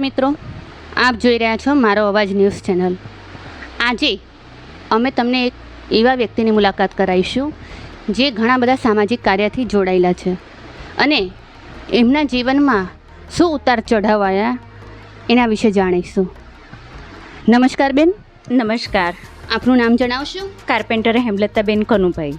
મિત્રો આપ જોઈ રહ્યા છો મારો અવાજ ન્યૂઝ ચેનલ. આજે અમે તમને એક એવા વ્યક્તિની મુલાકાત કરાવીશું જે ઘણા બધા સામાજિક કાર્યથી જોડાયેલા છે અને એમના જીવનમાં શું ઉતાર ચઢાવ આવ્યા એના વિશે જાણીશું. નમસ્કાર બેન. નમસ્કાર. આપનું નામ જણાવશો? કાર્પેન્ટર હેમલતાબેન કનુભાઈ.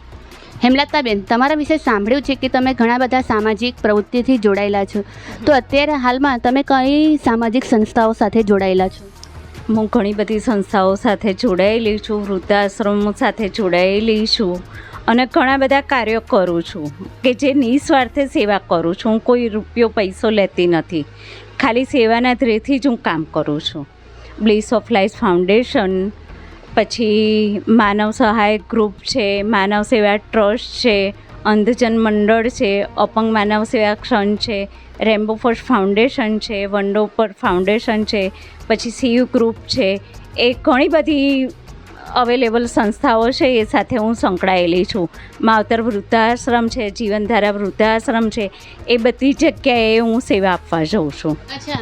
હેમલતાબેન, તમારા વિશે સાંભળ્યું છે કે તમે ઘણા બધા સામાજિક પ્રવૃત્તિથી જોડાયેલા છો. તો અત્યારે હાલમાં તમે કઈ સામાજિક સંસ્થાઓ સાથે જોડાયેલા છો? હું ઘણી બધી સંસ્થાઓ સાથે જોડાયેલી છું, વૃદ્ધાશ્રમો સાથે જોડાયેલી છું અને ઘણા બધા કાર્યો કરું છું કે જે નિસ્વાર્થે સેવા કરું છું. હું કોઈ રૂપિયો પૈસો લેતી નથી. ખાલી સેવાના ધ્યેયથી જ હું કામ કરું છું. બ્લીસ ઓફ લાઈફ ફાઉન્ડેશન પછી માનવ સહાય ગ્રુપ છે, માનવ સેવા ટ્રસ્ટ છે, અંધજન મંડળ છે, અપંગ માનવ સેવા ક્ષણ છે, રેમ્બો ફોર્સ ફાઉન્ડેશન છે, વંડો પર ફાઉન્ડેશન છે, પછી સીયુ ગ્રુપ છે. એ ઘણી બધી અવેલેબલ સંસ્થાઓ છે, એ સાથે હું સંકળાયેલી છું. માવતર વૃદ્ધાશ્રમ છે, જીવનધારા વૃદ્ધાશ્રમ છે, એ બધી જગ્યાએ હું સેવા આપવા જાઉં છું. અચ્છા,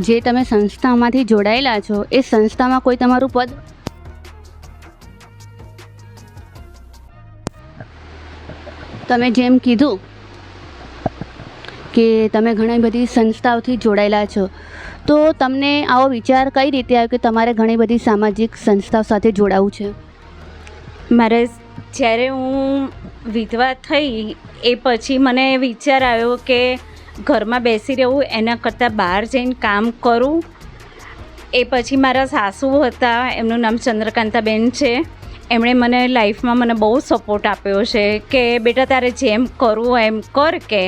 જે તમે સંસ્થામાંથી જોડાયેલા છો, એ સંસ્થામાં કોઈ તમારું પદ તમે જેમ કીધું કે તમે ઘણી બધી સંસ્થાઓથી જોડાયેલા છો, તો તમને આવો વિચાર કઈ રીતે આવ્યો કે તમારે ઘણી બધી સામાજિક સંસ્થાઓ સાથે જોડાવું છે? મારે જ્યારે હું વિધવા થઈ, એ પછી મને વિચાર આવ્યો કે ઘરમાં બેસી રહેવું, એના કરતાં બહાર જઈને કામ કરું. એ પછી મારા સાસુ હતા, એમનું નામ ચંદ્રકાંતાબેન છે. એમણે મને લાઈફમાં મને બહુ સપોર્ટ આપ્યો છે કે બેટા તારે જેમ કરવું એમ કર કે.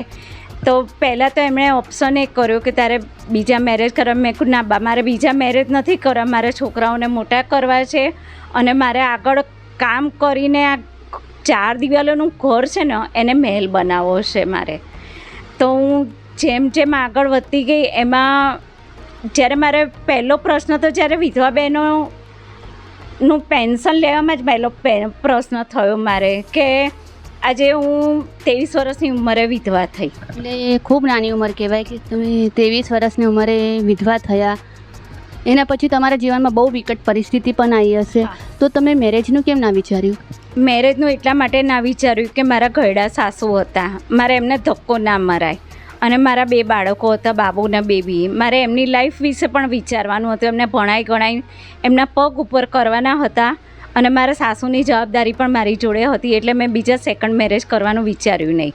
તો પહેલાં તો એમણે ઓપ્શન એ કર્યો કે તારે બીજા મેરેજ કરવા, મેં કહ્યું ના બા, મારે બીજા મેરેજ નથી કરવા, મારે છોકરાઓને મોટા કરવા છે અને મારે આગળ કામ કરીને આ ચાર દિવાલોનું ઘર છે ને, એને મહેલ બનાવવો છે મારે. તો હું જેમ જેમ આગળ વધતી ગઈ, એમાં જ્યારે મારે પહેલો પ્રશ્ન તો જ્યારે વિધવા બહેનો નું પેન્શન લેવામાં જ પહેલો પ્રશ્ન થયો મારે કે આજે હું ત્રેવીસ વર્ષની ઉંમરે વિધવા થઈ. એટલે ખૂબ નાની ઉંમર કહેવાય કે તમે ત્રેવીસ વર્ષની ઉંમરે વિધવા થયા. એના પછી તમારા જીવનમાં બહુ વિકટ પરિસ્થિતિ પણ આવી હશે. તો તમે મેરેજનું કેમ ના વિચાર્યું? મેરેજનું એટલા માટે ના વિચાર્યું કે મારા ઘરડા સાસુ હતા. મારે એમને ધક્કો ના મરાય. અને મારા બે બાળકો હતા બાબુના બેબી. મારે એમની લાઈફ વિશે પણ વિચારવાનું હતું. એમને ભણાઈ ગણાઈ એમના પગ ઉપર કરવાના હતા અને મારા સાસુની જવાબદારી પણ મારી જોડે હતી એટલે મેં બીજા સેકન્ડ મેરેજ કરવાનું વિચાર્યું નહીં.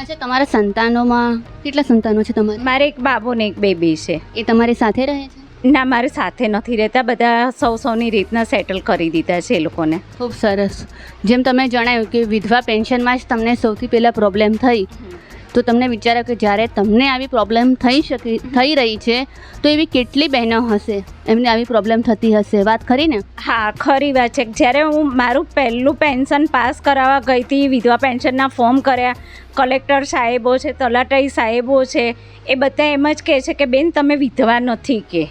અચ્છા તમારા સંતાનોમાં કેટલા સંતાનો છે તમારે? મારે એક બાબુ ને એક બેબી છે. એ તમારી સાથે રહે છે? ના મારે સાથે નથી રહેતા. બધા સૌ સૌની રીતના સેટલ કરી દીધા છે એ લોકોને. ખૂબ સરસ. જેમ તમે જણાવ્યું કે વિધવા પેન્શનમાં જ તમને સૌથી પહેલાં પ્રોબ્લેમ થઈ. તો તમને વિચારો કે જ્યારે તમને આવી પ્રોબ્લેમ થઈ શકી, થઈ રહી છે, તો એવી કેટલી બહેનો હશે? એમને આવી પ્રોબ્લેમ થતી હશે? વાત ખરી ને? હા, ખરી વાત છે. જ્યારે હું મારું પહેલું પેન્શન પાસ કરાવવા ગઈ હતી, વિધવા પેન્શનના ફોર્મ કર્યા કલેક્ટર સાહેબો છે તલાટાઈ સાહેબો છે, એ બધા એમ જ કહે છે કે, બેન, તમે વિધવા નથી કે.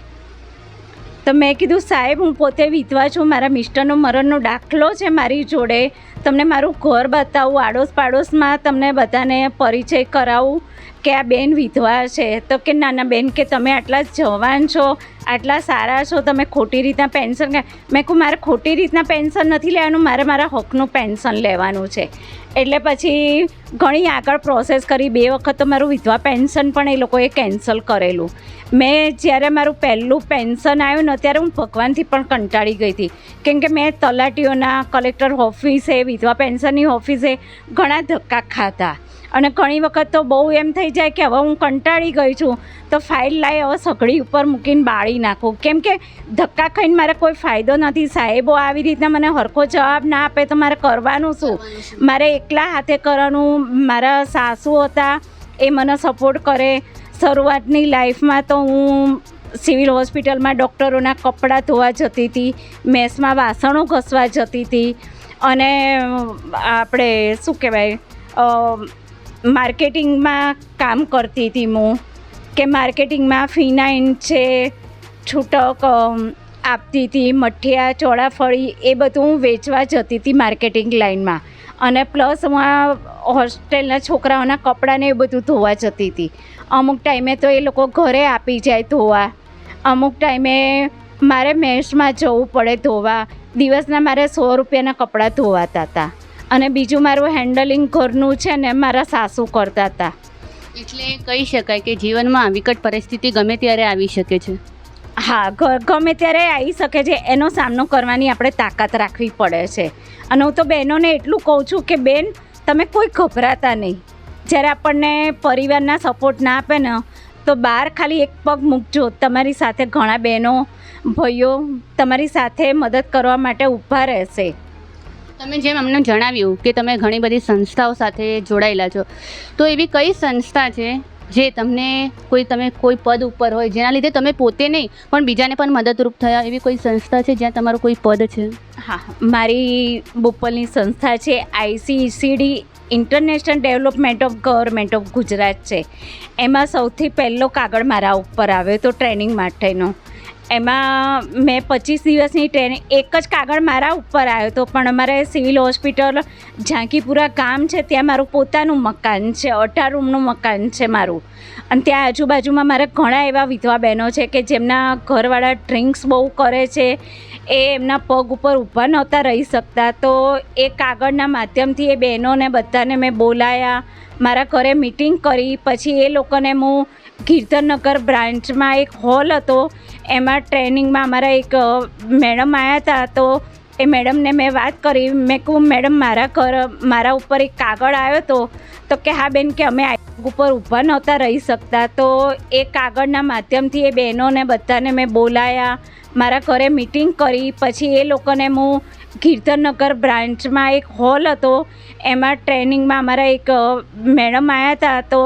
તો મેં કીધું, સાહેબ, હું પોતે વિધવા છું, મારા મિસ્ટરનો મરણનો દાખલો છે મારી જોડે. તમને મારું ઘર બતાવું આડોશ પાડોશમાં તમને બધાને પરિચય કરાવું કે આ બેન વિધવા છે. તો કે, નાના બેન, કે તમે આટલા જવાન છો, આટલા સારા છો, તમે ખોટી રીતના પેન્શન મેં કહું મારે ખોટી રીતના પેન્શન નથી લેવાનું, મારે મારા હકનું પેન્શન લેવાનું છે. એટલે પછી ઘણી આગળ પ્રોસેસ કરી. બે વખત તો મારું વિધવા પેન્શન પણ એ લોકોએ કેન્સલ કરેલું. મેં જ્યારે મારું પહેલું પેન્શન આવ્યું ને ત્યારે હું ભગવાનથી પણ કંટાળી ગઈ હતી. કેમ કે મેં તલાટીઓના કલેક્ટર ઓફિસે વિધવા પેન્શનની ઓફિસે ઘણા ધક્કા ખાધા. અને ઘણી વખત તો બહુ એમ થઈ જાય કે હવે હું કંટાળી ગઈ છું તો ફાઇલ લાવી હવે સગડી ઉપર મૂકીને બાળી નાખું. કેમ કે ધક્કા ખાઈને મારે કોઈ ફાયદો નથી. સાહેબો આવી રીતના મને હરખો જવાબ ના આપે તો મારે કરવાનું શું? મારે એકલા હાથે કરવાનું મારા સાસુ હતા એ મને સપોર્ટ કરે. શરૂઆતની લાઈફમાં તો હું સિવિલ હોસ્પિટલમાં ડૉક્ટરોના કપડાં ધોવા જતી હતી મેસમાં વાસણો ઘસવા જતી હતી. અને આપણે શું કહેવાય માર્કેટિંગમાં કામ કરતી હતી હું, કે માર્કેટિંગમાં ફિનાઇન છે, છૂટક આપતી હતી, મઠિયા, ચોળાફળી, એ બધું હું વેચવા જતી હતી માર્કેટિંગ લાઇનમાં. અને પ્લસ હું આ હોસ્ટેલના છોકરાઓના કપડાને એ બધું ધોવા જતી હતી. અમુક ટાઈમે તો એ લોકો ઘરે આપી જાય ધોવા. અમુક ટાઈમે મારે મેસમાં જવું પડે ધોવા. દિવસના મારે સો રૂપિયાના કપડાં ધોવાતા હતા. અને બીજું મારું હેન્ડલિંગ ઘરનું છે ને મારા સાસુ કરતા હતા. એટલે કહી શકાય કે જીવનમાં વિકટ પરિસ્થિતિ ગમે ત્યારે આવી શકે છે. હા ગમે ત્યારે આવી શકે છે. એનો સામનો કરવાની આપણે તાકાત રાખવી પડે છે. અને હું તો બહેનોને એટલું કહું છું કે બેન તમે કોઈ ગભરાતા નહીં. જ્યારે આપણને પરિવારના સપોર્ટ ના આપે ને તો બહાર ખાલી એક પગ મૂકજો. તમારી સાથે ઘણા બહેનો ભાઈઓ તમારી સાથે મદદ કરવા માટે ઊભા રહેશે. તમે જેમ અમને જણાવ્યું કે તમે ઘણી બધી સંસ્થાઓ સાથે જોડાયેલા છો, તો એવી કઈ સંસ્થા છે જે તમને કોઈ, તમે કોઈ પદ ઉપર હોય જેના લીધે તમે પોતે નહીં, પણ બીજાને પણ મદદરૂપ થયા? એવી કોઈ સંસ્થા છે જ્યાં તમારું કોઈ પદ છે? હા, મારી બોપલની સંસ્થા છે ICCD international development of government of Gujarat છે. એમાં સૌથી પહેલો કાગળ મારા ઉપર આવ્યો તો ટ્રેનિંગ માટેનો. એમાં મેં પચીસ દિવસની ટ્રેનિંગ એક જ કાગળ મારા ઉપર આવ્યો હતો, પણ અમારે સિવિલ હોસ્પિટલ ઝાંકીપુરા ગામ છે, ત્યાં મારું પોતાનું મકાન છે, અઢાર રૂમનું મકાન છે મારું. અને ત્યાં આજુબાજુમાં મારા ઘણા એવા વિધવા બહેનો છે કે જેમના ઘરવાળા ડ્રિંક્સ બહુ કરે છે, એ એમના પગ ઉપર ઊભા નહોતા રહી શકતા. તો એ કાગળના માધ્યમથી એ બહેનોને બધાને મેં બોલાયા, મારા ઘરે મિટિંગ કરી, પછી એ લોકોને હું કીર્તનનગર બ્રાન્ચમાં એક હોલ હતો. એમાં ટ્રેનિંગમાં અમારા એક મેડમ આવ્યા હતા તો એ મેડમને મેં વાત કરી. મેં કહું, મેડમ, મારા ઘર, મારા ઉપર એક કાગળ આવ્યો હતો તો કે, હા, બેન, કે અમે ઉપર ઊભા નહોતા રહી શકતા. તો એ કાગળના માધ્યમથી એ બહેનોને બધાને મેં બોલાયા. મારા ઘરે મિટિંગ કરી. પછી એ લોકોને હું કીર્તનનગર બ્રાન્ચમાં એક હોલ હતો. એમાં ટ્રેનિંગમાં અમારા એક મેડમ આવ્યા હતા તો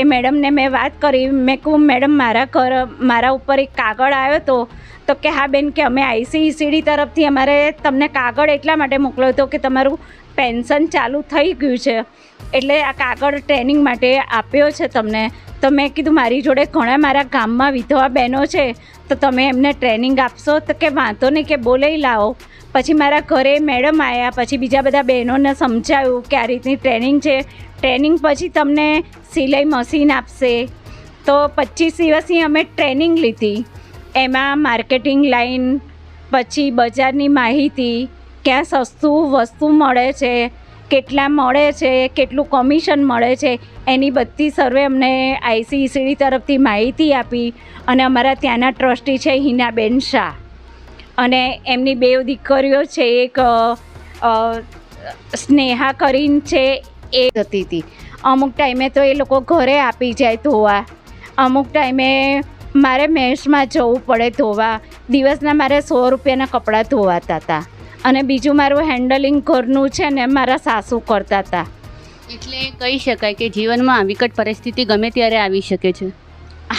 એ મેડમને મેં વાત કરી, મેં કહું, મેડમ, મારા ઘર, મારા ઉપર એક કાગળ આવ્યો હતો તો કે હા બેન, કે અમે આઈસીઈસીડી તરફથી અમારે તમને કાગળ એટલા માટે મોકલ્યો હતો કે તમારું પેન્શન ચાલુ થઈ ગયું છે. એટલે આ કાગળ ટ્રેનિંગ માટે આપ્યો છે તમને. તો મેં કીધું, મારી જોડે ઘણા મારા ગામમાં વિધવા બહેનો છે, તો તમે એમને ટ્રેનિંગ આપશો? તો કે વાંધો નહીં કે બોલાવી લાવો. પછી મારા ઘરે મેડમ આવ્યા પછી બીજા બધા બહેનોને સમજાયું કે આ રીતની ટ્રેનિંગ છે. ટ્રેનિંગ પછી તમને સિલાઈ મશીન આપશે. તો પચીસ દિવસની અમે ટ્રેનિંગ લીધી. એમાં માર્કેટિંગ લાઈન પછી બજારની માહિતી, ક્યાં સસ્તું વસ્તુ મળે છે કેટલા મળે છે, કેટલું કમિશન મળે છે, એની બધી સર્વે અમને આઈસીસીડી તરફથી માહિતી આપી અને અમારા ત્યાંના ટ્રસ્ટી છે હિનાબેન શાહ. અને એમની બે દીકરીઓ છે, એક સ્નેહા કરીને છે, એ હતી હતી. અમુક ટાઈમે તો એ લોકો ઘરે આપી જાય ધોવા. અમુક ટાઈમે મારે મેસમાં જવું પડે ધોવા. દિવસના મારે સો રૂપિયાના કપડાં ધોવાતા હતા. અને બીજું મારું હેન્ડલિંગ ઘરનું છે ને મારા સાસુ કરતા હતા એટલે કહી શકાય કે જીવનમાં વિકટ પરિસ્થિતિ ગમે ત્યારે આવી શકે છે.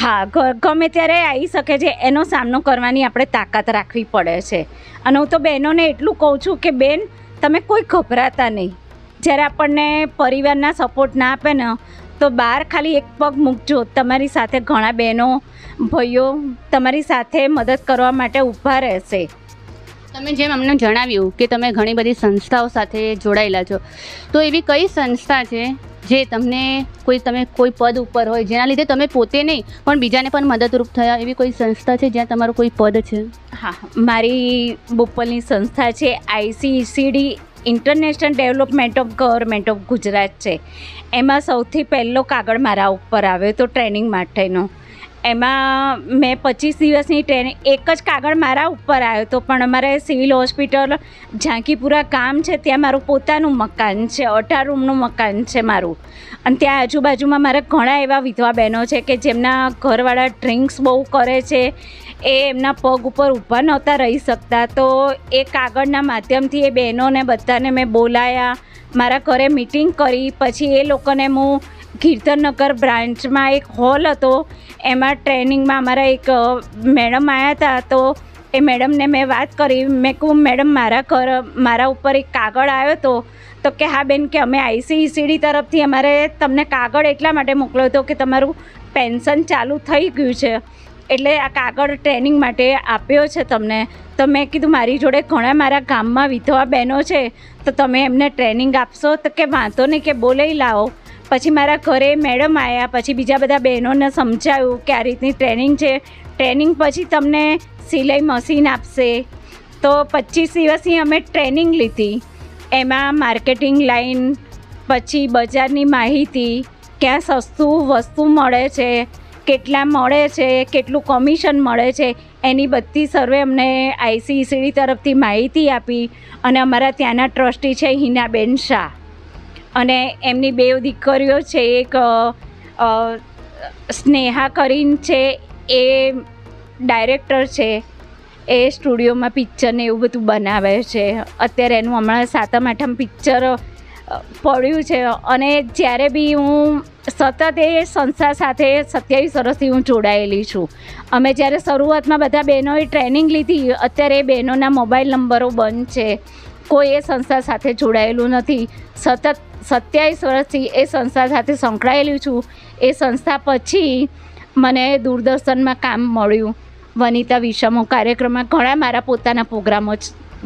હા ગમે ત્યારે આવી શકે છે એનો સામનો કરવાની આપણે તાકાત રાખવી પડે છે. અને હું તો બહેનોને એટલું કહું છું કે બેન તમે કોઈ ગભરાતા નહીં. જ્યારે આપણને પરિવારના સપોર્ટ ના આપે ને તો બહાર ખાલી એક પગ મૂકજો. તમારી સાથે ઘણા બહેનો ભાઈઓ તમારી સાથે મદદ કરવા માટે ઊભા રહેશે. તમે જેમ અમને જણાવ્યું કે તમે ઘણી બધી સંસ્થાઓ સાથે જોડાયેલા છો, તો એવી કઈ સંસ્થા છે જે તમને કોઈ, તમે કોઈ પદ ઉપર હોય જેના લીધે તમે પોતે નહીં, પણ બીજાને પણ મદદરૂપ થયા? એવી કોઈ સંસ્થા છે જ્યાં તમારું કોઈ પદ છે? હા, મારી બોપલની સંસ્થા છે ICCD international development of government of Gujarat છે. એમાં સૌથી પહેલો કાગળ મારા ઉપર આવ્યો તો ટ્રેનિંગ માટેનો. એમાં મેં પચીસ દિવસની ટ્રેનિંગ એક જ કાગળ મારા ઉપર આવ્યો હતો, પણ અમારે સિવિલ હોસ્પિટલ ઝાંકીપુરા ગામ છે, ત્યાં મારું પોતાનું મકાન છે, અઢાર રૂમનું મકાન છે મારું. અને ત્યાં આજુબાજુમાં મારા ઘણા એવા વિધવા બહેનો છે કે જેમના ઘરવાળા ડ્રિંક્સ બહુ કરે છે, એ એમના પગ ઉપર ઊભા નહોતા રહી શકતા. તો એ કાગળના માધ્યમથી એ બહેનોને બધાને મેં બોલાયા, મારા ઘરે મિટિંગ કરી, પછી એ લોકોને હું કીર્તનનગર બ્રાન્ચમાં એક હોલ હતો. એમાં ટ્રેનિંગમાં અમારા એક મેડમ આવ્યા હતા તો એ મેડમને મેં વાત કરી. મેં કહું, મેડમ, મારા ઘર, મારા ઉપર એક કાગળ આવ્યો હતો તો કે, હા, બેન, કે અમે આઈસીસીડી તરફથી અમારે તમને કાગળ એટલા માટે મોકલ્યો હતો કે તમારું પેન્શન ચાલુ થઈ ગયું છે. એટલે આ કાગળ ટ્રેનિંગ માટે આપ્યો છે તમને. તો મેં કીધું, મારી જોડે ઘણા મારા ગામમાં વિધવા બહેનો છે. તો તમે એમને ટ્રેનિંગ આપશો? તો કે, વાંધો નહીં, કે બોલાવી લાવો. પછી મારા ઘરે મેડમ આવ્યા પછી બીજા બધા બહેનોને સમજાવ્યું કે આ રીતની ટ્રેનિંગ છે. ટ્રેનિંગ પછી તમને સિલાઈ મશીન આપશે. તો પચીસ દિવસની અમે ટ્રેનિંગ લીધી. એમાં માર્કેટિંગ લાઈન, પછી બજારની માહિતી, ક્યાં સસ્તું વસ્તુ મળે છે, કેટલા મળે છે, કેટલું કમિશન મળે છે, એની બધી સર્વે અમને આઈસીસીડી તરફથી માહિતી આપી અને અમારા ત્યાંના ટ્રસ્ટી છે હિનાબેન શાહ. અને એમની બે દીકરીઓ છે, એક સ્નેહા કરીન છે, એ ડાયરેક્ટર છે, એ સ્ટુડિયોમાં પિક્ચર ને એવું બધું બનાવે છે. અત્યારે એનું હમણાં સાતમ આઠમ પિક્ચર પડ્યું છે અને જ્યારે બી હું સતત એ સંસ્થા સાથે સત્યાવીસ વર્ષથી હું જોડાયેલી છું. અમે જ્યારે શરૂઆતમાં બધા બહેનોએ ટ્રેનિંગ લીધી, અત્યારે એ બહેનોના મોબાઈલ નંબરો બંધ છે. કોઈ એ સંસ્થા સાથે જોડાયેલું નથી. સતત સત્યાવીસ વર્ષથી એ સંસ્થા સાથે સંકળાયેલી છું. એ સંસ્થા પછી મને દૂરદર્શનમાં કામ મળ્યું. વનિતા વિષમો કાર્યક્રમમાં ઘણા મારા પોતાના પ્રોગ્રામો જ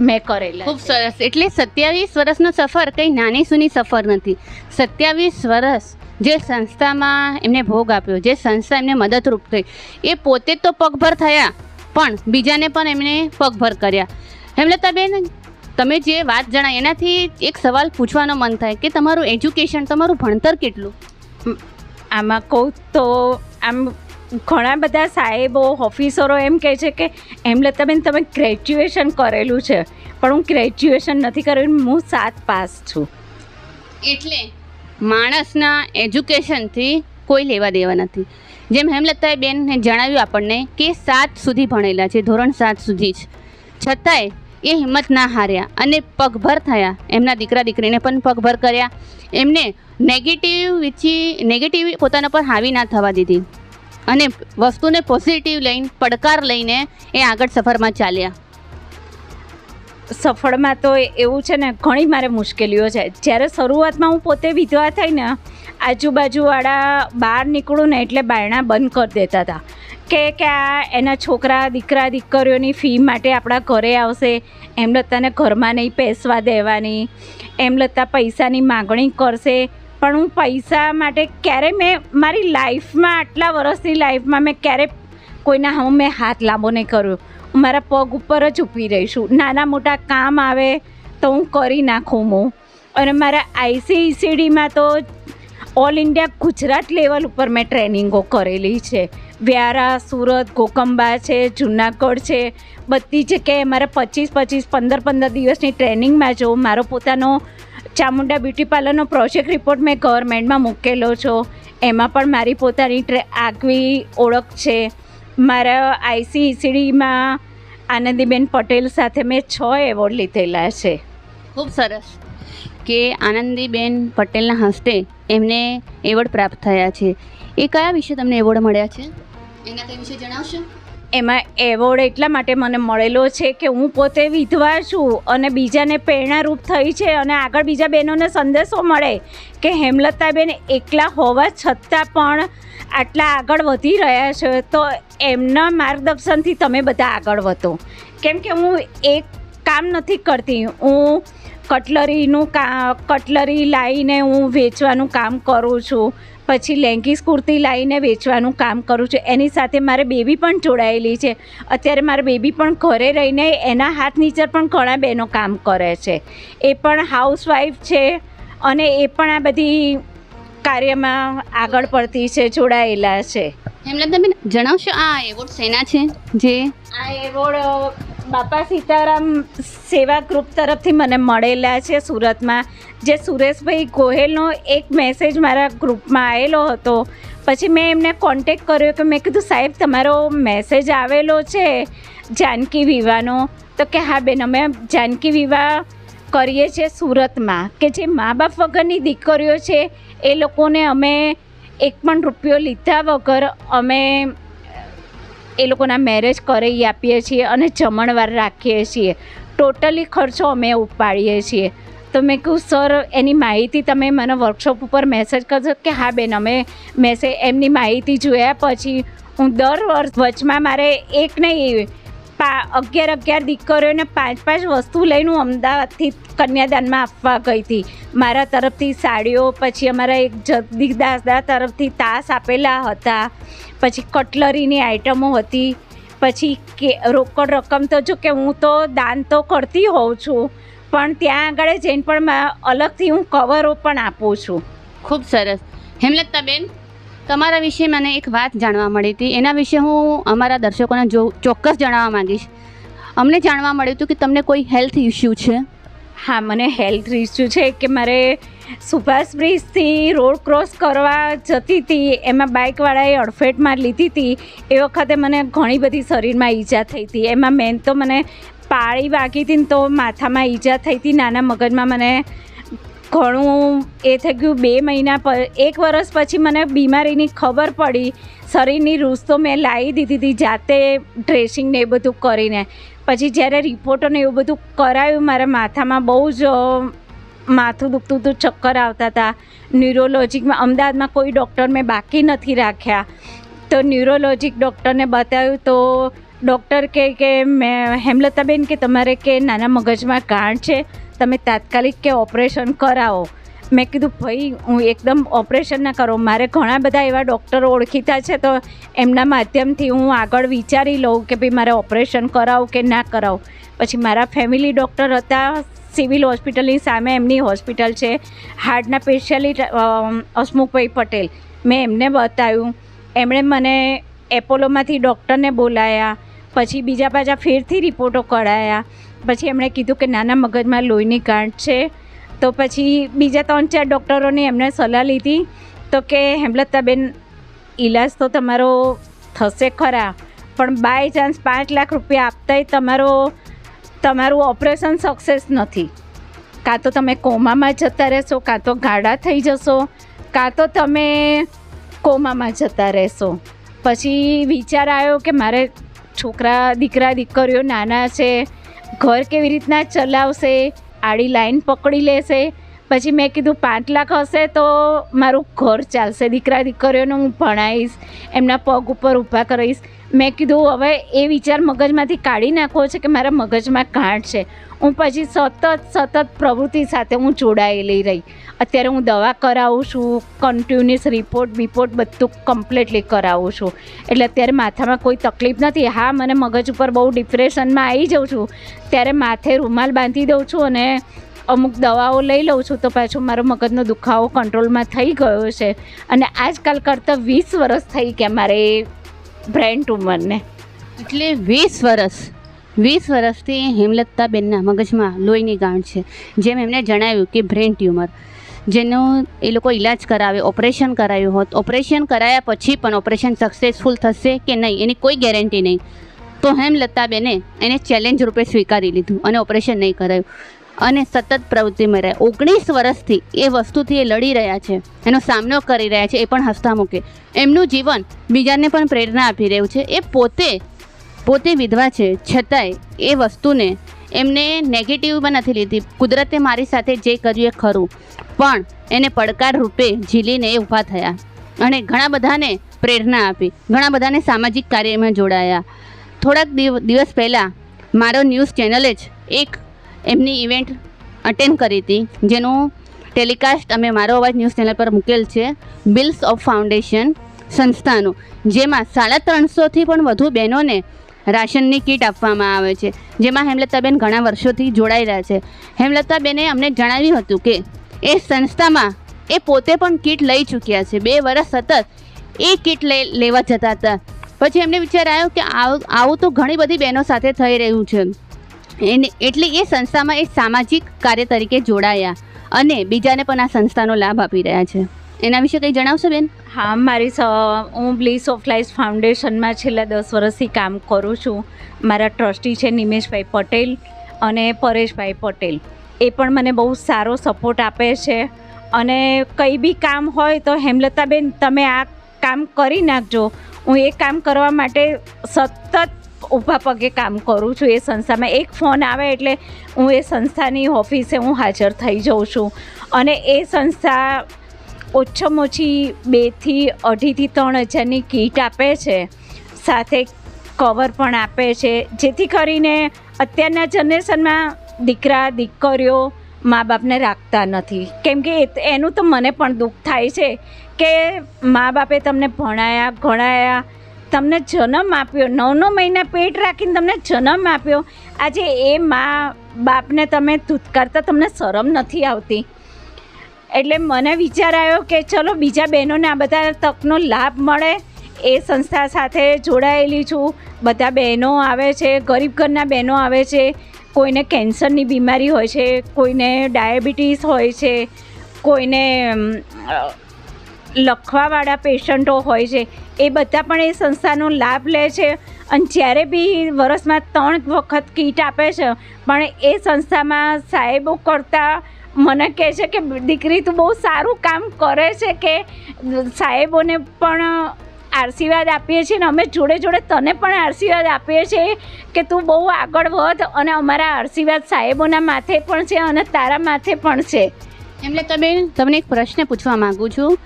મેં કરેલા ખૂબ સરસ. એટલે સત્યાવીસ વર્ષનો સફર કંઈ નાની સુની સફર નથી. સત્યાવીસ વર્ષ જે સંસ્થામાં એમને ભોગ આપ્યો જે સંસ્થા એમને મદદરૂપ થઈ એ પોતે તો પગભર થયા પણ બીજાને પણ એમણે પગભર કર્યા. હેમલતાબેન તમે જે વાત જણાય એનાથી એક સવાલ પૂછવાનો મન થાય કે તમારું એજ્યુકેશન તમારું ભણતર કેટલું? આમાં કહું તો આમ ઘણા બધા સાહેબો ઓફિસરો એમ કહે છે કે એમ લતાબેન તમે ગ્રેજ્યુએશન કરેલું છે પણ હું ગ્રેજ્યુએશન નથી કરેલું હું સાત પાસ છું. એટલે માણસના એજ્યુકેશનથી કોઈ લેવા દેવા નથી. જેમ હેમલતાએ બેનને જણાવ્યું આપણને કે સાત સુધી ભણેલા છે ધોરણ સાત સુધી જ. છતાંય એ હિંમત ના હાર્યા અને પગભર થયા. એમના દીકરા દીકરીને પણ પગભર કર્યા. એમને નેગેટિવ વિચી નેગેટિવ પોતાના પર હાવી ના થવા દીધી. અને વસ્તુને પોઝિટિવ લઈને, પડકાર લઈને એ આગળ સફરમાં ચાલ્યા. સફળમાં તો એવું છે ને, ઘણી મારે મુશ્કેલીઓ છે. જ્યારે શરૂઆતમાં હું પોતે વિધવા થઈને આજુબાજુવાળા બહાર નીકળું ને એટલે બારણા બંધ કરી દેતા હતા. કે કે આ એના છોકરા, દીકરા, દીકરીઓની ફી માટે આપણા ઘરે આવશે. એમ લતાને ઘરમાં નહીં પેસવા દેવાની. એમ લતા પૈસાની માગણી કરશે. પણ હું પૈસા માટે ક્યારે મેં મારી લાઈફમાં આટલા વર્ષની લાઈફમાં મેં ક્યારે કોઈના હું મેં હાથ લાંબો નહીં કર્યો. હું મારા પગ ઉપર જ ઊભી રહીશું નાના મોટા કામ આવે તો હું કરી નાખું હું અને મારા આઈસીઈસીડીમાં તો ઓલ ઇન્ડિયા ગુજરાત લેવલ ઉપર મેં ટ્રેનિંગો કરેલી છે. વ્યારા, સુરત, ગોકંબા છે, જુનાગઢ છે, બધી જગ્યાએ મારે પચીસ પચીસ, પંદર પંદર દિવસની ટ્રેનિંગમાં જો મારો પોતાનો ચામુંડા બ્યુટી પાર્લરનો પ્રોજેક્ટ રિપોર્ટ મેં ગવર્મેન્ટમાં મૂકેલો છો. એમાં પણ મારી પોતાની આગવી ઓળખ છે. મારા આઈસીઈસીડીમાં આનંદીબેન પટેલ સાથે મેં છ એવોર્ડ લીધેલા છે. ખૂબ સરસ કે આનંદીબેન પટેલના હસ્તે એમને એવોર્ડ પ્રાપ્ત થયા છે. એ કયા વિશે તમને એવોર્ડ મળ્યા છે? એના તે વિશે જણાવશો? એમાં એવોર્ડ એટલા માટે મને મળેલો છે કે હું પોતે વિધવા છું અને બીજાને પ્રેરણારૂપ થઈ છે અને આગળ બીજા બહેનોને સંદેશો મળે કે હેમલતાબેન એકલા હોવા છતાં પણ આટલા આગળ વધી રહ્યા છે તો એમના માર્ગદર્શનથી તમે બધા આગળ વધો. કેમ કે હું એક કામ નથી કરતી હું કટલરીનું કા, કટલરી લાવીને હું વેચવાનું કામ કરું છું. પછી લેંગીસ કુર્તી લાવીને વેચવાનું કામ કરું છું. એની સાથે મારે બેબી પણ જોડાયેલી છે. અત્યારે મારા બેબી પણ ઘરે રહીને એના હાથ નીચે પણ ઘણા બહેનો કામ કરે છે. એ પણ હાઉસવાઈફ છે અને એ પણ આ બધી કાર્યમાં આગળ પડતી છે, જોડાયેલા છે. હેમલતાબેન જણાવશો આ એવોર્ડ સેના છે? જે આ એવોર્ડ બાપા સીતારામ સેવા ગ્રુપ તરફથી મને મળેલા છે સુરતમાં. જે સુરેશભાઈ ગોહેલનો એક મેસેજ મારા ગ્રુપમાં આવેલો હતો. પછી મેં એમને કોન્ટેક કર્યો કે મેં કીધું, સાહેબ, તમારો મેસેજ આવેલો છે જાનકી વિવાહનો તો કે, હા, બેન, અમે જાનકી વિવાહ કરીએ છીએ સુરતમાં. કે જે મા બાપ વગરની દીકરીઓ છે, એ લોકોને અમે એક પણ રૂપિયો લીધા વગર અમે એ લોકોના મેરેજ કરી આપીએ છીએ અને જમણવાર રાખીએ છીએ. ટોટલી ખર્ચો અમે ઉપાડીએ છીએ. તો મેં કહ્યું સર એની માહિતી તમે મને વર્કશોપ ઉપર મેસેજ કરશો કે હા બેન, અમે મેસેજ એમની માહિતી જોયા પછી હું દર વર્ષ વચમાં મારે એક નહીં પા અગિયાર અગિયાર દીકરીઓને પાંચ પાંચ વસ્તુ લઈને હું અમદાવાદથી કન્યાદાનમાં આપવા ગઈ હતી. મારા તરફથી સાડીઓ, પછી અમારા એક જગદીશ દાસદા તરફથી તાસ આપેલા હતા. પછી કટલરીની આઇટમો હતી. પછી કે, રોકડ રકમ તો જો કે હું તો દાન તો કરતી હોઉં છું, પણ ત્યાં આગળ જઈને પણ અલગથી હું કવરો પણ આપું છું. ખૂબ સરસ. હેમલતાબેન તમારા વિશે મને એક વાત જાણવા મળી હતી. એના વિશે હું અમારા દર્શકોને જો ચોક્કસ જણાવવા માગીશ. અમને જાણવા મળ્યું હતું કે તમને કોઈ હેલ્થ ઇસ્યુ છે? હા, મને હેલ્થ ઇસ્યુ છે કે મારે સુભાષ બ્રિજથી રોડ ક્રોસ કરવા જતી હતી. એમાં બાઇકવાળાએ અડફેટમાં લીધી હતી. એ વખતે મને ઘણી બધી શરીરમાં ઈજા થઈ હતી. એમાં મેન તો મને પાળી વાગી હતી ને તો માથામાં ઈજા થઈ હતી. નાના મગજમાં મને ઘણું એ થઈ ગયું બે મહિના પર એક વર્ષ પછી મને બીમારીની ખબર પડી. શરીરની રૂસ તો મેં લાવી દીધી હતી જાતે ડ્રેસિંગ ને એ બધું કરીને. પછી જ્યારે રિપોર્ટોને એવું બધું કરાયું, મારા માથામાં બહુ જ માથું દુખતું હતું, ચક્કર આવતા હતા. ન્યુરોલોજીકમાં, અમદાવાદમાં કોઈ ડૉક્ટર મેં બાકી નથી રાખ્યા. તો ન્યુરોલોજીક ડૉક્ટરને બતાવ્યું તો ડૉક્ટર કે, મેં, હેમલતાબેન કે તમારે કે નાના મગજમાં ગાંઠ છે? તમે તાત્કાલિક કે ઓપરેશન કરાવો. મેં કીધું, ભાઈ, હું એકદમ ઓપરેશન ના કરો. મારે ઘણા બધા એવા ડૉક્ટરો ઓળખીતા છે, તો એમના માધ્યમથી હું આગળ વિચારી લઉં કે ભાઈ મારે ઓપરેશન કરાવું કે ના કરાવું. પછી મારા ફેમિલી ડૉક્ટર હતા, સિવિલ હોસ્પિટલની સામે એમની હોસ્પિટલ છે, હાર્ટના સ્પેશિયાલિસ્ટ હસમુખભાઈ પટેલ. મેં એમને બતાવ્યું. એમણે મને એપોલોમાંથી ડૉક્ટરને બોલાયા, પછી બીજા પાછા ફેરથી રિપોર્ટો કઢાયા. પછી એમણે કીધું કે નાના મગજમાં લોહીની ગાંઠ છે. તો પછી બીજા ત્રણ ચાર ડૉક્ટરોની એમણે સલાહ લીધી તો કે, હેમલતાબેન, ઈલાજ તો તમારો થશે ખરા, પણ બાય ચાન્સ પાંચ લાખ રૂપિયા આપતાય તમારો, તમારું ઓપરેશન સક્સેસ નથી. કાં તો તમે કોમામાં જતા રહેશો, કાં તો ગાડા થઈ જશો, કાં તો તમે કોમામાં જતા રહેશો. પછી વિચાર આવ્યો કે મારે છોકરા, દીકરા, દીકરીઓ નાના છે ઘર કેવી રીતના ચલાવશે? આડી લાઈન પકડી લેશે? પછી મેં કીધું પાંચ લાખ હશે તો મારું ઘર ચાલશે, દીકરા દીકરીઓને હું ભણાવીશ એમના પગ ઉપર ઊભા કરીશ મેં કીધું, હવે એ વિચાર મગજમાંથી કાઢી નાખવો છે કે મારા મગજમાં ગાંઠ છે. હું પછી સતત સતત પ્રવૃત્તિ સાથે હું જોડાયેલી રહી. અત્યારે હું દવા કરાવું છું કન્ટિન્યુઅસ રિપોર્ટ બિપોર્ટ બધું કમ્પ્લીટલી કરાવું છું. એટલે અત્યારે માથામાં કોઈ તકલીફ નથી. હા, મને મગજ ઉપર બહુ ડિપ્રેશનમાં આવી જાઉં છું. ત્યારે માથે રૂમાલ બાંધી દઉં છું અને અમુક દવાઓ લઈ લઉં છું તો પાછું મારો મગજનો દુખાવો કંટ્રોલમાં થઈ ગયો છે. અને આજકાલ કરતાં વીસ વર્ષ થઈ ગયા મારે બ્રેન ટ્યુમરને એટલે વીસ વર્ષ વીસ વર્ષથી હેમલતાબેનના મગજમાં લોહીની ગાંઠ છે. જેમ એમને જણાવ્યું કે બ્રેન ટ્યુમર જેનો એ લોકો ઈલાજ કરાવે ઓપરેશન કરાવ્યું હોત. ઓપરેશન કરાયા પછી પણ ઓપરેશન સક્સેસફુલ થશે કે નહીં, એની કોઈ ગેરંટી નહીં. તો હેમલતાબેને એને ચેલેન્જ રૂપે સ્વીકારી લીધું અને ઓપરેશન નહીં કરાયું. અને સતત પ્રવૃત્તિમાં રહે. ઓગણીસ વર્ષથી એ વસ્તુથી એ લડી રહ્યા છે. એનો સામનો કરી રહ્યા છે, એ પણ હસતા મૂકે. એમનું જીવન બીજાને પણ પ્રેરણા આપી રહ્યું છે. એ પોતે પોતે વિધવા છે. છતાંય એ વસ્તુને એમને નેગેટિવમાં નથી લીધી. કુદરતે મારી સાથે જે કર્યું એ ખરું. પણ એને પડકાર રૂપે ઝીલીને એ ઊભા થયા અને ઘણા બધાને પ્રેરણા આપી. ઘણા બધાને સામાજિક કાર્યમાં જોડાયા. થોડાક દિવ- દિવસ પહેલાં મારો ન્યૂઝ ચેનલે જ એક એમની ઇવેન્ટ અટેન્ડ કરી હતી, જેનું ટેલિકાસ્ટ અમે મારો અવાજ ન્યૂઝ ચેનલ પર મૂકેલ છે બિલ્સ ઓફ ફાઉન્ડેશન સંસ્થાનું, જેમાં સાડા ત્રણસોથી પણ વધુ બહેનોને રાશનની કીટ આપવામાં આવે છે. જેમાં હેમલતાબેન ઘણા વર્ષોથી જોડાઈ રહ્યા છે. હેમલતાબેને અમને જણાવ્યું હતું કે, એ સંસ્થામાં એ પોતે પણ કીટ લઈ ચૂક્યા છે. બે વર્ષ સતત એ કીટ લેવા જતા હતા. પછી એમને વિચાર આવ્યો કે આવું તો ઘણી બધી બહેનો સાથે થઈ રહ્યું છે. એને એટલે એ સંસ્થામાં એ સામાજિક કાર્ય તરીકે જોડાયા અને બીજાને પણ આ સંસ્થાનો લાભ આપી રહ્યા છે. એના વિશે કંઈ જણાવશો બેન? હા, મારી હું બ્લીસ ઓફ લાઈફ ફાઉન્ડેશનમાં છેલ્લા દસ વર્ષથી કામ કરું છું. મારા ટ્રસ્ટી છે નિમેશભાઈ પટેલ અને પરેશભાઈ પટેલ. એ પણ મને બહુ સારો સપોર્ટ આપે છે અને કંઈ બી કામ હોય તો હેમલતાબેન, તમે આ કામ કરી નાખજો. હું એ કામ કરવા માટે સતત ઊભા પગે કામ કરું છું એ સંસ્થામાં. એક ફોન આવે એટલે હું એ સંસ્થાની ઓફિસે હું હાજર થઈ જાઉં છું. અને એ સંસ્થા ઓછામાં ઓછી બેથી અઢીથી ત્રણ હજારની કીટ આપે છે. સાથે કવર પણ આપે છે. જેથી કરીને અત્યારના જનરેશનમાં દીકરા, દીકરીઓ મા બાપને રાખતા નથી. કેમ કે એનું તો મને પણ દુઃખ થાય છે કે મા બાપે તમને ભણાયા ગણાયા તમને જન્મ આપ્યો. નવ નવ મહિના પેટ રાખીને તમને જન્મ આપ્યો. આજે એ મા બાપને તમે ધૂતકારતા, તમને શરમ નથી આવતી. એટલે મને વિચાર આવ્યો કે ચલો બીજા બહેનોને આ બધા તકનો લાભ મળે. એ સંસ્થા સાથે જોડાયેલી છું. બધા બહેનો આવે છે, ગરીબ ઘરના બહેનો આવે છે. કોઈને કેન્સરની બીમારી હોય છે, કોઈને ડાયાબિટીસ હોય છે, કોઈને લખવાવાળા પેશન્ટો હોય છે, એ બધા પણ એ સંસ્થાનો લાભ લે છે. અને જ્યારે બી વરસમાં ત્રણ વખત કીટ આપે છે, પણ એ સંસ્થામાં સાહેબો કરતાં મને કહે છે કે, દીકરી, તું બહુ સારું કામ કરે છે કે સાહેબોને પણ આશીર્વાદ આપીએ છીએ ને અમે જોડે જોડે તને પણ આશીર્વાદ આપીએ છીએ કે તું બહુ આગળ વધ અને અમારા આશીર્વાદ સાહેબોના માથે પણ છે અને તારા માથે પણ છે. એમને તમે તમને એક પ્રશ્ન પૂછવા માંગુ છું.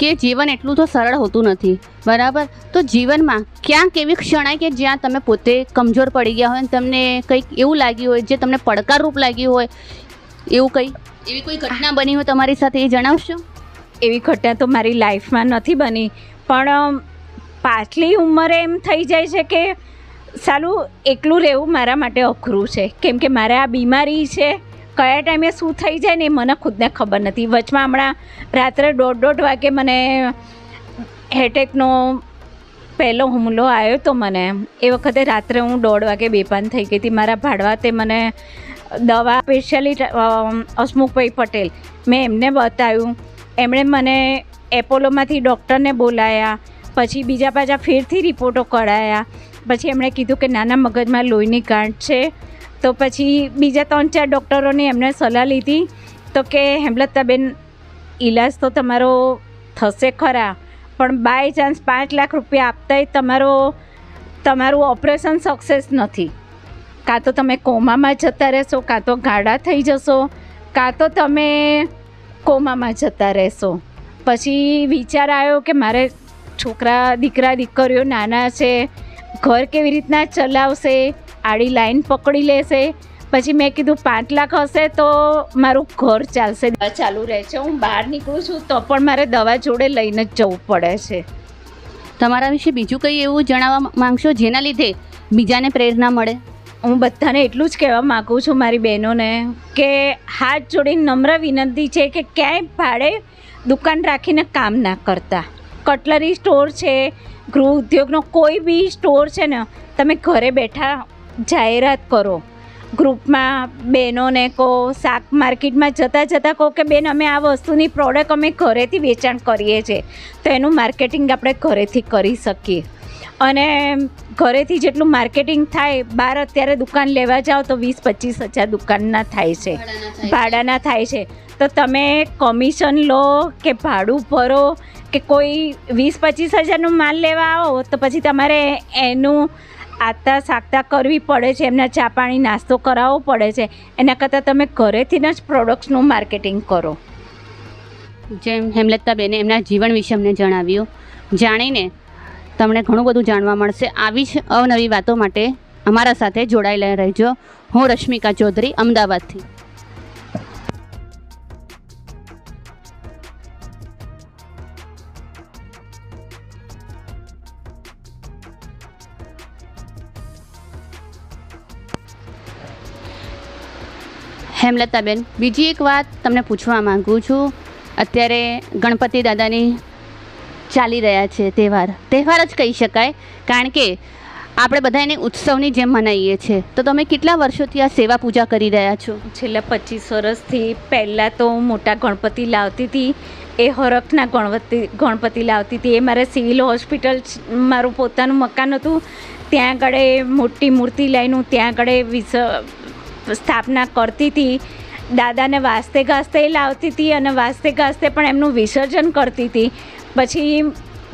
કે જીવન એટલું તો સરળ હોતું નથી, બરાબર? તો જીવનમાં ક્યાંક એવી ક્ષણ આવી કે જ્યાં તમે પોતે કમજોર પડી ગયા હોય અને તમને કંઈક એવું લાગ્યું હોય, જે તમને પડકારરૂપ લાગ્યું હોય, એવું કંઈ? એવી કોઈ ઘટના બની હોય તમારી સાથે એ જણાવશો? એવી ઘટના તો મારી લાઈફમાં નથી બની, પણ પાછલી ઉંમરે એમ થઈ જાય છે કે સાલું એકલું રહેવું મારા માટે અઘરું છે. કેમ કે મારે આ બીમારી છે કયા ટાઈમે શું થઈ જાય ને એ મને ખુદને ખબર નથી. વચમાં હમણાં રાત્રે દોઢ દોઢ વાગે મને હેટેકનો પહેલો હુમલો આવ્યો તો મને. એ વખતે રાત્રે હું દોઢ વાગે બેભાન થઈ ગઈ હતી. મારા ભાડવા તે મને દવા સ્પેશિયલી હસમુખભાઈ પટેલ મેં એમને બતાવ્યું. એમણે મને એપોલોમાંથી ડૉક્ટરને બોલાયા, પછી બીજા પાછા ફેરથી રિપોર્ટો કઢાયા. પછી એમણે કીધું કે નાના મગજમાં લોહીની ગાંઠ છે. તો પછી બીજા ત્રણ ચાર ડૉક્ટરોની એમને સલાહ લીધી. તો કે, હેમલતાબેન, ઈલાજ તો તમારો થશે ખરા, પણ બાય ચાન્સ પાંચ લાખ રૂપિયા આપતાય તમારો, તમારું ઓપરેશન સક્સેસ નથી. કાં તો તમે કોમામાં જતા રહેશો, કાં તો ગાડા થઈ જશો, કાં તો તમે કોમામાં જતા રહેશો. પછી વિચાર આવ્યો કે મારે છોકરા, દીકરા, દીકરીઓ નાના છે, ઘર કેવી રીતના ચલાવશે આડી લાઈન પકડી લેશે. પછી મેં કીધું પાંચ લાખ હશે તો મારું ઘર ચાલશે. દવા ચાલુ રહે છે. હું બહાર નીકળું છું તો પણ મારે દવા જોડે લઈને જ જવું પડે છે. તમારા વિશે બીજું કંઈ એવું જણાવવા માંગશો જેના લીધે બીજાને પ્રેરણા મળે? હું બધાને એટલું જ કહેવા માગું છું મારી બહેનોને કે હાથ જોડીને નમ્ર વિનંતી છે કે ક્યાંય ભાડે દુકાન રાખીને કામ ના કરતા. કટલરી સ્ટોર છે ગૃહ ઉદ્યોગનો કોઈ બી સ્ટોર છે ને તમે ઘરે બેઠા જાહેરાત કરો. ગ્રુપમાં બહેનોને કહો શાક માર્કેટમાં જતાં જતાં કહો કે બેન અમે આ વસ્તુની પ્રોડક્ટ અમે ઘરેથી વેચાણ કરીએ છીએ. તો એનું માર્કેટિંગ આપણે ઘરેથી કરી શકીએ. અને ઘરેથી જેટલું માર્કેટિંગ થાય બહાર અત્યારે દુકાન લેવા જાઓ તો વીસ પચીસ હજાર દુકાનના થાય છે. ભાડાના થાય છે. તો તમે કમિશન લો કે ભાડું ભરો કે કોઈ વીસ પચીસ હજારનું માલ લેવા આવો તો પછી તમારે એનું આતા સાકતા કરવી પડે છે, એમના ચા પાણી નાસ્તો કરાવવો પડે છે. એના કરતાં તમે ઘરેથી જ પ્રોડક્ટ્સનું માર્કેટિંગ કરો. જેમ હેમલતાબેને એમના જીવન વિશે અમને જણાવ્યું, જાણીને તમને ઘણું બધું જાણવા મળશે. આવી જ અવનવી વાતો માટે અમારા સાથે જોડાયેલા રહેજો. હું રશ્મિકા ચૌધરી, અમદાવાદથી. હેમલતાબેન બીજી એક વાત તમને પૂછવા માંગુ છું. અત્યારે ગણપતિ દાદાની ચાલી રહ્યા છે તહેવાર. તહેવાર જ કહી શકાય, કારણ કે આપણે બધા એને ઉત્સવની જેમ મનાવીએ છીએ તો તમે કેટલા વર્ષોથી આ સેવા પૂજા કરી રહ્યા છો? છેલ્લા પચીસ વર્ષથી પહેલાં તો હું મોટા ગણપતિ લાવતી હતી. એ હરખના ગણપતિ ગણપતિ લાવતી હતી. એ મારે સિવિલ હોસ્પિટલ મારું પોતાનું મકાન હતું. ત્યાં આગળ મોટી મૂર્તિ લઈને ત્યાં આગળ વિસ સ્થાપના કરતી હતી. દાદાને વાસ્તે ગાસ્તે લાવતી હતી અને વાસ્તે ગાસ્તે પણ એમનું વિસર્જન કરતી હતી. પછી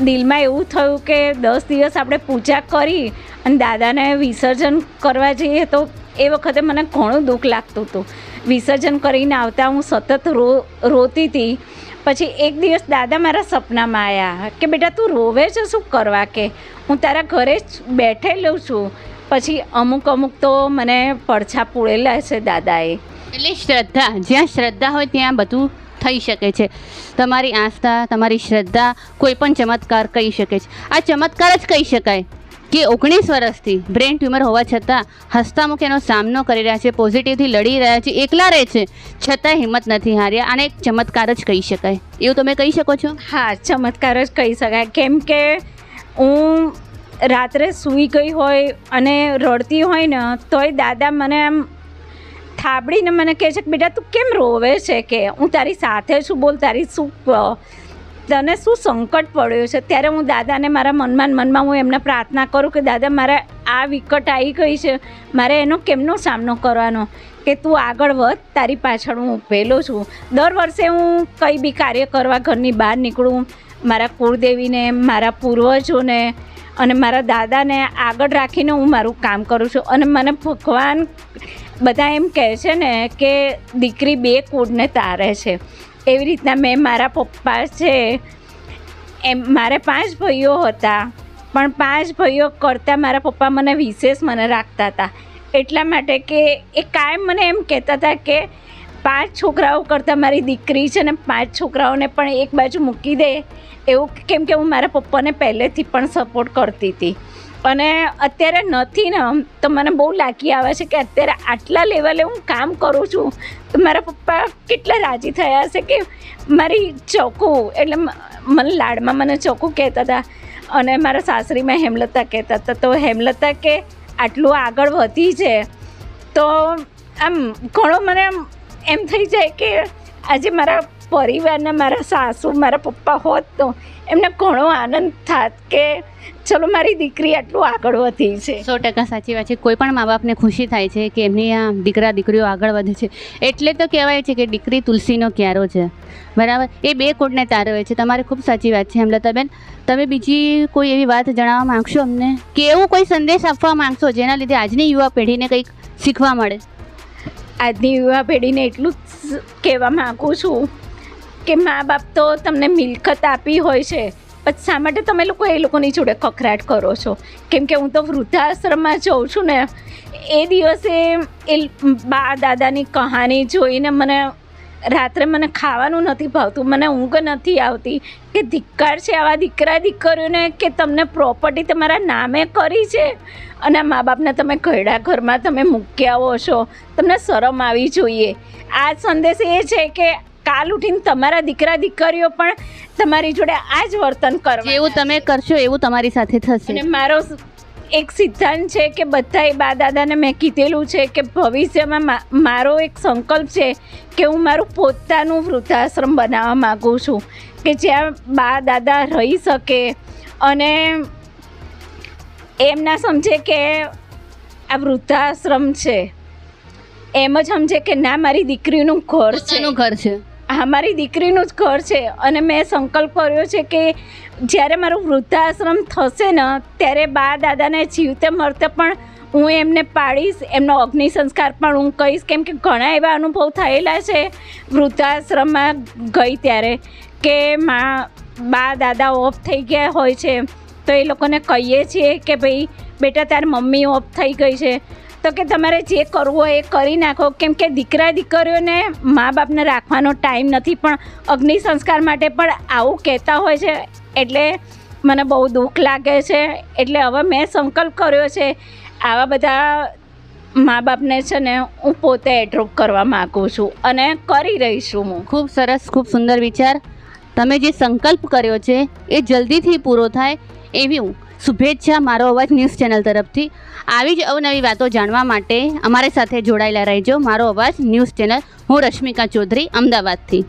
દિલમાં એવું થયું કે દસ દિવસ આપણે પૂજા કરી અને દાદાને વિસર્જન કરવા જઈએ તો એ વખતે મને ઘણું દુઃખ લાગતું હતું. વિસર્જન કરીને આવતા હું સતત રો, રોતી હતી. પછી એક દિવસ દાદા મારા સપનામાં આવ્યા કે બેટા તું રોવે છે, શું કરવા કે? હું તારા ઘરે જ બેઠેલું છું. પછી અમુક અમુક તો મને પડછા પૂળેલા છે દાદાએ. એટલે શ્રદ્ધા જ્યાં શ્રદ્ધા હોય ત્યાં બધું થઈ શકે છે. તમારી આસ્થા તમારી શ્રદ્ધા કોઈ પણ ચમત્કાર કહી શકે છે. આ ચમત્કાર જ કહી શકાય કે ઓગણીસ વર્ષથી બ્રેન ટ્યુમર હોવા છતાં હસ્તામુખ એનો સામનો કરી રહ્યા છે પોઝિટિવથી લડી રહ્યા છે એકલા રહે છે છતાં હિંમત નથી હાર્યા. આને એક ચમત્કાર જ કહી શકાય. એવું તમે કહી શકો છો? હા ચમત્કાર જ કહી શકાય. કેમ કે હું રાત્રે સૂઈ ગઈ હોય અને રડતી હોય ને, તોય દાદા મને આમ થાબડીને મને કહે છે કે, બેટા, તું કેમ રોવે છે કે? હું તારી સાથે છું, બોલ તારી શું તને શું સંકટ પડ્યું છે? ત્યારે હું દાદાને મારા મનમાં મનમાં હું એમને પ્રાર્થના કરું કે, દાદા, મારે આ વિકટ આવી ગઈ છે. મારે એનો કેમનો સામનો કરવાનો? કે તું આગળ વધ, તારી પાછળ હું ઊભેલો છું. દર વર્ષે હું કંઈ બી કાર્ય કરવા ઘરની બહાર નીકળું. મારા કુળદેવીને, મારા પૂર્વજોને અને મારા દાદાને આગળ રાખીને હું મારું કામ કરું છું. અને મને ભગવાન બધા એમ કહે છે ને કે દીકરી બે કુળને તારે છે. એવી રીતના મેં મારા પપ્પા છે, એમ મારે પાંચ ભાઈઓ હતા. પણ પાંચ ભાઈઓ કરતાં મારા પપ્પા મને વિશેષ મને રાખતા હતા. એટલા માટે કે એ કાયમ મને એમ કહેતા હતા કે પાંચ છોકરાઓ કરતાં મારી દીકરી છે ને પાંચ છોકરાઓને પણ એક બાજુ મૂકી દે. એવું કેમ કે હું મારા પપ્પાને પહેલેથી પણ સપોર્ટ કરતી હતી. અને અત્યારે નથી ને તો મને બહુ લાગી આવે છે કે અત્યારે આટલા લેવલે હું કામ કરું છું. તો મારા પપ્પા કેટલા રાજી થયા હશે કે મારી ચોખ્ખું એટલે મને લાડમાં મને ચોખ્ખું કહેતા હતા. અને મારા સાસરીમાં હેમલતા કહેતા હતા. તો હેમલતા કે આટલું આગળ વધી છે. તો આમ ઘણો મને એમ થઈ જાય કે આજે મારા પરિવારના મારા સાસુ મારા પપ્પા હોત તો એમને ઘણો આનંદ થાત કે ચલો મારી દીકરી આટલું આગળ વધી છે. સો ટકા સાચી વાત છે. કોઈ પણ મા બાપને ખુશી થાય છે કે એમની આ દીકરા દીકરીઓ આગળ વધે છે. એટલે તો કહેવાય છે કે દીકરી તુલસીનો ક્યારો છે. બરાબર? એ બે કોટને તારવે છે. તમારે ખૂબ સાચી વાત છે હેમલતાબેન તમે બીજી કોઈ એવી વાત જણાવવા માંગશો અમને? કે એવું કોઈ સંદેશ આપવા માંગશો જેના લીધે આજની યુવા પેઢીને કંઈક શીખવા મળે? આજની યુવા પેઢીને એટલું જ કહેવા માગું છું કે મા બાપ તો તમને મિલકત આપી હોય છે પછી શા માટે તમે લોકો એ લોકોની જોડે કકરાટ કરો છો? કેમ કે હું તો વૃદ્ધાશ્રમમાં જઉં છું ને, એ દિવસે એ બા દાદાની કહાની જોઈને મને રાત્રે મને ખાવાનું નથી ભાવતું, મને ઊંઘ નથી આવતી, કે ધિક્કાર છે આવા દીકરા દીકરીઓને કે તમને પ્રોપર્ટી તમારા નામે કરી છે? અને મા બાપને તમે ઘરડા ઘરમાં તમે મૂક્યા હો છો, તમને શરમ આવી જોઈએ. આ સંદેશ એ છે કે કાલ ઉઠીને તમારા દીકરા દીકરીઓ પણ તમારી જોડે આ જ વર્તન કરવા એવું તમે કરશો એવું તમારી સાથે થશે. અને મારો એક સિદ્ધાંત છે કે બધાય બા દાદાને મેં કીધેલું છે કે ભવિષ્યમાં મારો એક સંકલ્પ છે કે હું મારું પોતાનું વૃદ્ધાશ્રમ બનાવવા માગું છું. કે જ્યાં બા દાદા રહી શકે અને એમ ના સમજે કે આ વૃદ્ધાશ્રમ છે. એમ જ સમજે કે ના મારી દીકરીનું ઘર છે. ઘર છે. હા મારી દીકરીનું જ ઘર છે અને મેં સંકલ્પ કર્યો છે કે જ્યારે મારું વૃદ્ધાશ્રમ થશે ને, ત્યારે બા દાદાને જીવતે મરતે પણ હું એમને પાડીશ, એમનો અગ્નિ સંસ્કાર પણ હું કહીશ. કેમ કે ઘણા એવા અનુભવ થયેલા છે વૃદ્ધાશ્રમમાં ગઈ ત્યારે કે માં, બા, દાદા ઓફ થઈ ગયા હોય છે. તો એ લોકોને કહીએ છીએ કે ભાઈ, બેટા, તારી મમ્મી ઓફ થઈ ગઈ છે. તો કે તમારે જે કરવું હોય એ કરી નાખો. કેમ કે દીકરા દીકરીઓને મા બાપને રાખવાનો ટાઈમ નથી, પણ અગ્નિ સંસ્કાર માટે પણ આવું કહેતા હોય છે. એટલે મને બહુ દુઃખ લાગે છે. એટલે હવે મેં સંકલ્પ કર્યો છે, આવા બધા મા બાપને છે ને હું પોતે એડ્રોપ કરવા માગું છું અને કરી રહી છું હું. ખૂબ સરસ, ખૂબ સુંદર વિચાર. તમે જે સંકલ્પ કર્યો છે, એ જલ્દીથી પૂરો થાય એવી હું શુભેચ્છા મારો અવાજ ન્યૂઝ ચેનલ તરફથી. આવી જ અવનવી વાતો જાણવા માટે અમારી સાથે જોડાયેલા રહેજો. મારો અવાજ ન્યૂઝ ચેનલ હું રશ્મિકા ચૌધરી, અમદાવાદથી.